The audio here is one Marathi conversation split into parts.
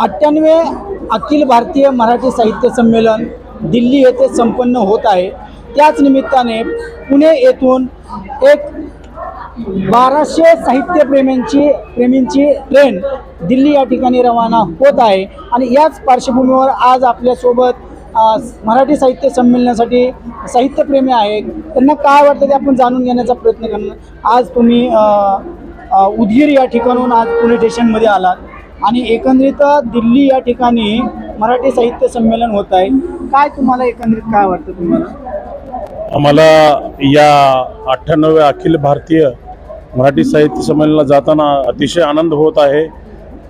अठ्ठ्याण्णवे अखिल भारतीय मराठी साहित्य संमेलन दिल्ली येथे संपन्न होत आहे. त्याच निमित्ताने पुणे येथून एक बाराशे साहित्यप्रेमींची प्रेमींची ट्रेन दिल्ली या ठिकाणी रवाना होत आहे. आणि याच पार्श्वभूमीवर आज आपल्यासोबत मराठी साहित्य संमेलनासाठी साहित्यप्रेमी आहेत. त्यांना काय वाटतं ते आपण जाणून घेण्याचा प्रयत्न करणार. आज तुम्ही उदगीर या ठिकाणून आज पुणे स्टेशनमध्ये आलात. आणि एकंदरीत दिल्ली या ठिकाणी मराठी साहित्य संमेलन होत आहे. काय तुम्हाला एकंदरीत काय वाटतं तुम्हाला? आम्हाला या अठ्ठ्याण्णव्या अखिल भारतीय मराठी साहित्य संमेलनाला जाताना अतिशय आनंद होत आहे.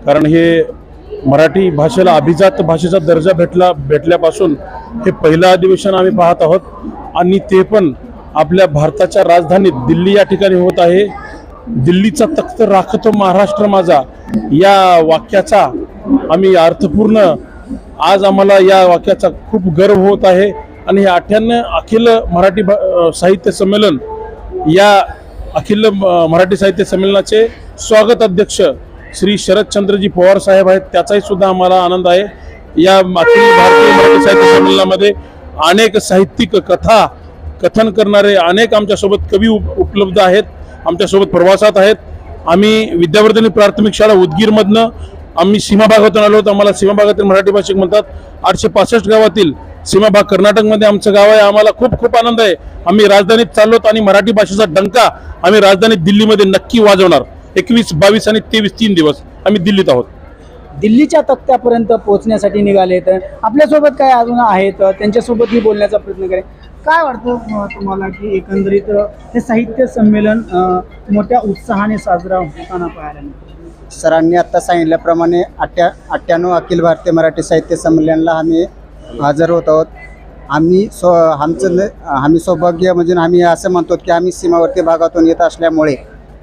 कारण हे मराठी भाषेला अभिजात भाषेचा दर्जा भेटला भेटल्यापासून हे पहिलं अधिवेशन आम्ही पाहत आहोत. आणि ते पण आपल्या भारताच्या राजधानीत दिल्ली या ठिकाणी होत आहे. दिल्लीचा तख्त राखतो महाराष्ट्र माझा या वाक्याचा आम्ही अर्थपूर्ण आज आम्हाला या वाक्याचा खूप गर्व होत आहे. आणि हे अठ्ठ्याण्णव अखिल मराठी भा- साहित्य संमेलन या अखिल मराठी साहित्य संमेलनाचे स्वागत अध्यक्ष श्री शरदचंद्रजी पवार साहेब आहेत. त्याचाही सुद्धा आम्हाला आनंद आहे. या अखिल भारतीय मराठी साहित्य संमेलनामध्ये अनेक साहित्यिक कथा कथन करणारे अनेक आमच्यासोबत कवी उप उपलब्ध आहेत. आमच्यासोबत प्रवासात आहेत. आम्ही विद्यावर्धनी प्राथमिक शाळा उदगीरमधनं आम्ही सीमाभागातून आलो होतो. आम्हाला सीमाभागातील मराठी भाषिक म्हणतात. आठशे पासष्ट गावातील सीमाभाग कर्नाटकमध्ये आमचं गाव आहे. आम्हाला खूप खूप आनंद आहे. आम्ही राजधानीत चाललोत आणि मराठी भाषेचा डंका आम्ही राजधानीत दिल्लीमध्ये नक्की वाजवणार. एकवीस बावीस आणि तेवीस तीन दिवस आम्ही दिल्लीत आहोत. दिल्लीच्या तक्त्यापर्यंत पोहोचण्यासाठी निघाले तर आपल्यासोबत काय अजून आहेत? त्यांच्यासोबतही बोलण्याचा प्रयत्न करेन. काय वाटतं अ, तुम्हाला की एकंदरीत अ, हे साहित्य संमेलन अ, मोठ्या उत्साहाने साजरा होताना पाहायला मिळतं? सरांनी आत्ता सांगितल्याप्रमाणे अठ्ठ्या अठ्ठ्याण्णव अखिल भारतीय मराठी साहित्य संमेलनाला आम्ही हजर होत आहोत. आम्ही सो आमचं न- आम्ही सौभाग्य म्हणजे आम्ही असं म्हणतो की आम्ही सीमावर्ती भागातून येत असल्यामुळे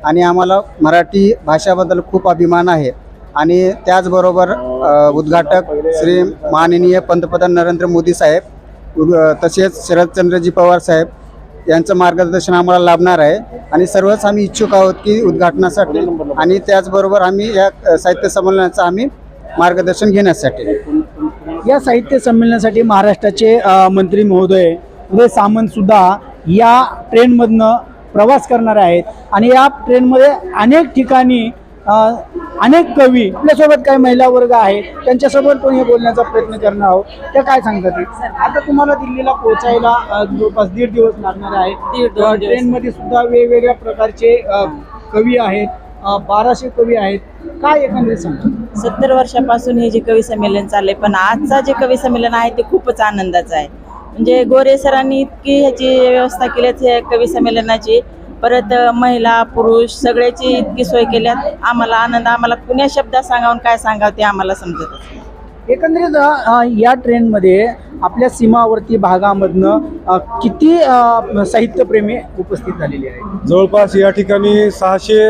आणि आम्हाला मराठी भाषाबद्दल खूप अभिमान आहे. आणि त्याचबरोबर अ, उद्घाटक श्री माननीय पंतप्रधान नरेंद्र मोदी साहेब तसेच शरदचंद्रजी पवार साहेब यांचं मार्गदर्शन आम्हाला लाभणार आहे. आणि सर्वच आम्ही इच्छुक आहोत की उद्घाटनासाठी. आणि त्याचबरोबर आम्ही या साहित्य संमेलनाचं आम्ही मार्गदर्शन घेण्यासाठी. या साहित्य संमेलनासाठी महाराष्ट्राचे मंत्री महोदय उदय सामंत सुद्धा या ट्रेनमधनं प्रवास करणार आहेत. आणि या ट्रेनमध्ये अनेक ठिकाणी अनेक कवी आपल्यासोबत काही महिला वर्ग आहेत त्यांच्यासोबत पण हे बोलण्याचा प्रयत्न करणार आहोत. त्या काय सांगतात? आता तुम्हाला दिल्लीला पोहोचायला जवळपास दीड दिवस लागणार आहे. ट्रेनमध्ये सुद्धा वेगवेगळ्या प्रकारचे कवी आहेत बाराशे कवी आहेत. काय एकंदरीत सांगतात? सत्तर वर्षापासून हे जे कवी संमेलन चाललंय पण आजचा जे कवी संमेलन आहे ते खूपच आनंदाचं आहे. म्हणजे गोरे सरांनी इतकी ह्याची व्यवस्था केली कवी संमेलनाची. परत महिला पुरुष सगळ्याची इतकी सोय केल्यात आम्हाला आनंद आम्हाला कुण्या शब्दात सांगावून काय सांगावं ते आम्हाला समजत. एकंदरीत अ, या ट्रेनमध्ये आपल्या सीमावर्ती भागामधनं अ, किती अ, साहित्यप्रेमी उपस्थित झालेले आहेत जवळपास या ठिकाणी सहाशे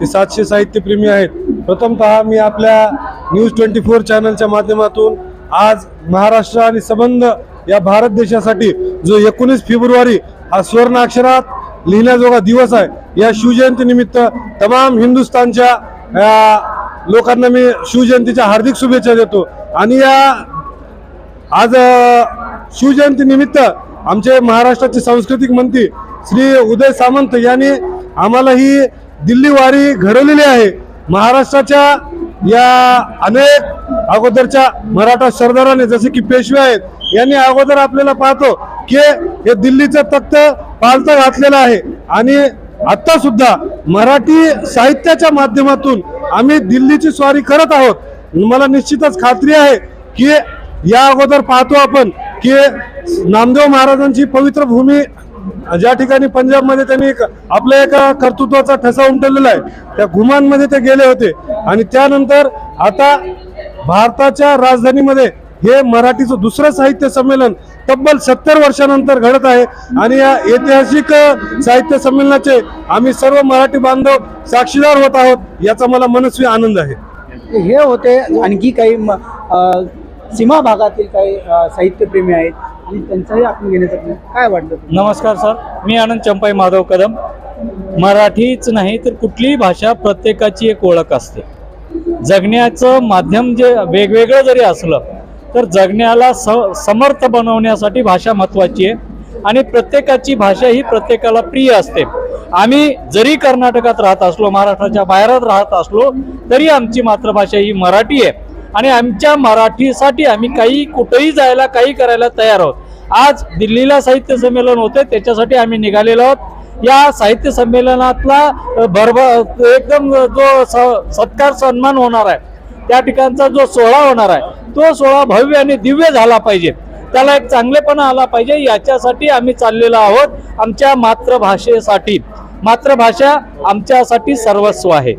ते सातशे साहित्यप्रेमी आहेत प्रथमतः मी आपल्या न्यूज ट्वेंटी फोर चॅनलच्या माध्यमातून आज महाराष्ट्र आणि संबंध या भारत देशासाठी जो एकोणीस फेब्रुवारी हा स्वर्ण अक्षरात लिहिण्याजोगा दिवस आहे या शिवजयंती निमित्त तमाम हिंदुस्थानच्या लोकांना मी शिवजयंतीच्या हार्दिक शुभेच्छा देतो. आणि या आज शिवजयंतीनिमित्त शिवजयंती निमित्त आमचे महाराष्ट्राचे सांस्कृतिक मंत्री श्री उदय सामंत यांनी आम्हाला ही दिल्ली वारी घडवलेली आहे. महाराष्ट्राच्या या अनेक अगोदरच्या मराठा सरदाराने जसे की पेशवे आहेत यांनी अगोदर आपल्याला पाहतो की हे दिल्लीचं तख्त पालतं घातलेलं आहे. आणि आत्ता सुद्धा मराठी साहित्याच्या माध्यमातून आम्ही दिल्लीची स्वारी करत आहोत. मला निश्चितच खात्री आहे की या अगोदर पाहतो आपण की नामदेव महाराजांची पवित्र भूमी ज्या ठिकाणी पंजाबमध्ये त्यांनी एक आपल्या एका कर्तृत्वाचा ठसा उमटवलेला आहे त्या घुमांमध्ये ते गेले होते. आणि त्यानंतर आता भारताच्या राजधानीमध्ये हे मराठीचं दुसरं साहित्य संमेलन तब्बल सत्तर वर्षानंतर घडत आहे. आणि या ऐतिहासिक साहित्य संमेलनाचे आम्ही सर्व मराठी बांधव साक्षीदार होत आहोत याचा मला मनस्वी आनंद आहे. हे होते आणखी काही सीमा भागातील काही साहित्यप्रेमी आहेत. आणि त्यांचाही आपण घेण्याचा प्रयत्न काय वाटतं? नमस्कार सर मी आनंद चंपाई माधव कदम. मराठीच नाही तर कुठलीही भाषा प्रत्येकाची एक ओळख असते. जगण्याचं माध्यम जे वेगवेगळं जरी असलं तर जगण्याला स समर्थ बनवण्यासाठी भाषा महत्त्वाची आहे. आणि प्रत्येकाची भाषा ही प्रत्येकाला प्रिय असते. आम्ही जरी कर्नाटकात राहत असलो महाराष्ट्राच्या बाहेरात राहत असलो तरी आमची मातृभाषा ही मराठी आहे. आणि आमच्या मराठीसाठी आम्ही काही कुठेही जायला काही करायला तयार आहोत. आज दिल्लीला साहित्य संमेलन होते त्याच्यासाठी आम्ही निघालेलो आहोत. या साहित्य संमेलनातला अ, भरभ एकदम जो स सत्कार सन्मान होणार आहे. त्या ठिकाणचा जो सोहळा होणार आहे तो सोहळा भव्य आणि दिव्य झाला पाहिजे. त्याला एक चांगलेपणा आला पाहिजे याच्यासाठी आम्ही चाललेलो आहोत आमच्या मातृभाषेसाठी. मातृभाषा आमच्यासाठी सर्वस्व आहे.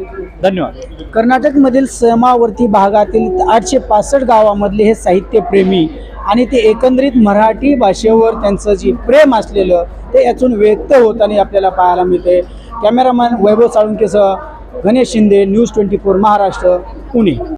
धन्यवाद. कर्नाटकमधील सीमावर्ती भागातील आठशे पासष्ट गावामधले हे साहित्यप्रेमी आणि ते एकंदरीत मराठी भाषेवर त्यांचं जे प्रेम असलेलं ते यातून व्यक्त होताना आपल्याला पाहायला मिळते. Cameraman Vaibhav साळुंकेसह Ganesh Shinde news twenty four Maharashtra Pune.